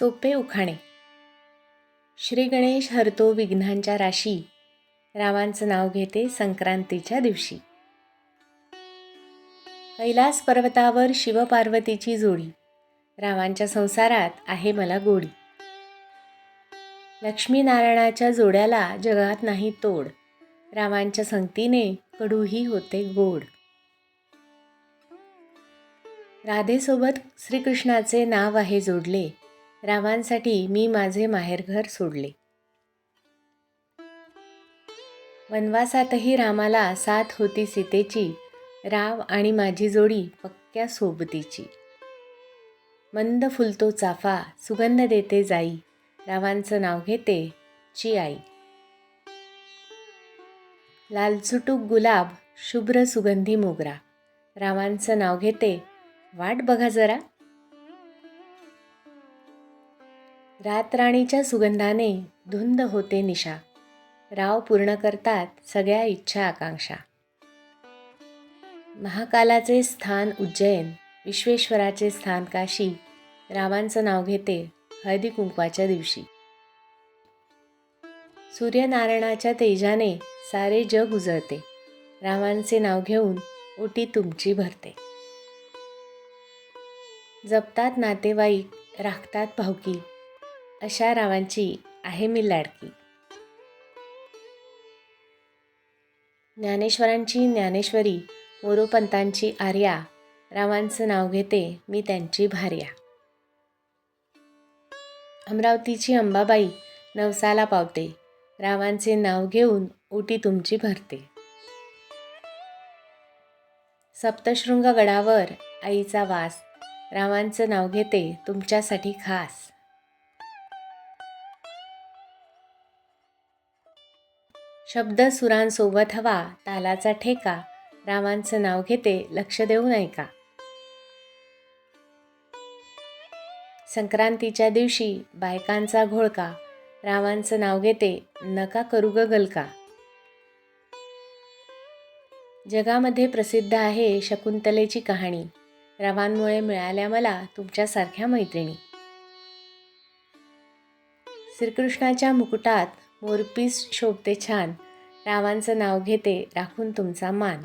सोपे उखाणे. श्री गणेश हरतो विघ्नांच्या राशी. रामांचं नाव घेते संक्रांतीच्या दिवशी. कैलास पर्वतावर शिवपार्वतीची जोडी. रामांच्या संसारात आहे मला गोडी. लक्ष्मीनारायणाच्या जोड्याला जगात नाही तोड. रामांच्या संगतीने कडूही होते गोड. राधेसोबत श्रीकृष्णाचे नाव आहे जोडले. रामांसाठी मी माझे माहेरघर सोडले. वनवासातही रामाला साथ होती सीतेची राव आणि माझी जोडी पक्क्या सोबतीची. मंद फुलतो चाफा सुगंध देते जाई रावांचं नाव घेते ची आई लालचुटूक गुलाब शुभ्र सुगंधी मोगरा रावांचं नाव घेते वाट बघा जरा. रातराणीच्या सुगंधाने धुंद होते निशा. राव पूर्ण करतात सगळ्या इच्छा आकांक्षा. महाकालाचे स्थान उज्जैन विश्वेश्वराचे स्थान काशी रावांचं नाव घेते हळदी कुंकवाच्या दिवशी. सूर्यनारायणाच्या तेजाने सारे जग उजळते. रावांचे नाव घेऊन ओटी तुमची भरते. जपतात नातेवाईक राखतात भावकी. अशा रावांची आहे मी लाडकी. ज्ञानेश्वरांची ज्ञानेश्वरी मोरोपंतांची आर्या रावांचं नाव घेते मी त्यांची भार्या. अमरावतीची अंबाबाई नवसाला पावते रावांचे नाव घेऊन ओटी तुमची भरते. सप्तशृंग गडावर आईचा वास रावांचं नाव घेते तुमच्यासाठी खास. शब्द सुरांसोबत हवा तालाचा ठेका. रामांचं नाव घेते लक्ष देऊन ऐका संक्रांतीच्या दिवशी बायकांचा घोळका. रामांचं नाव घेते नका करू ग गलका. जगामध्ये प्रसिद्ध आहे शकुंतलेची कहाणी. रामांमुळे मिळाल्या मला तुमच्यासारख्या मैत्रिणी. श्रीकृष्णाच्या मुकुटात मोरपीस शोभते छान. रावांचं नाव घेते राखून तुमचा मान.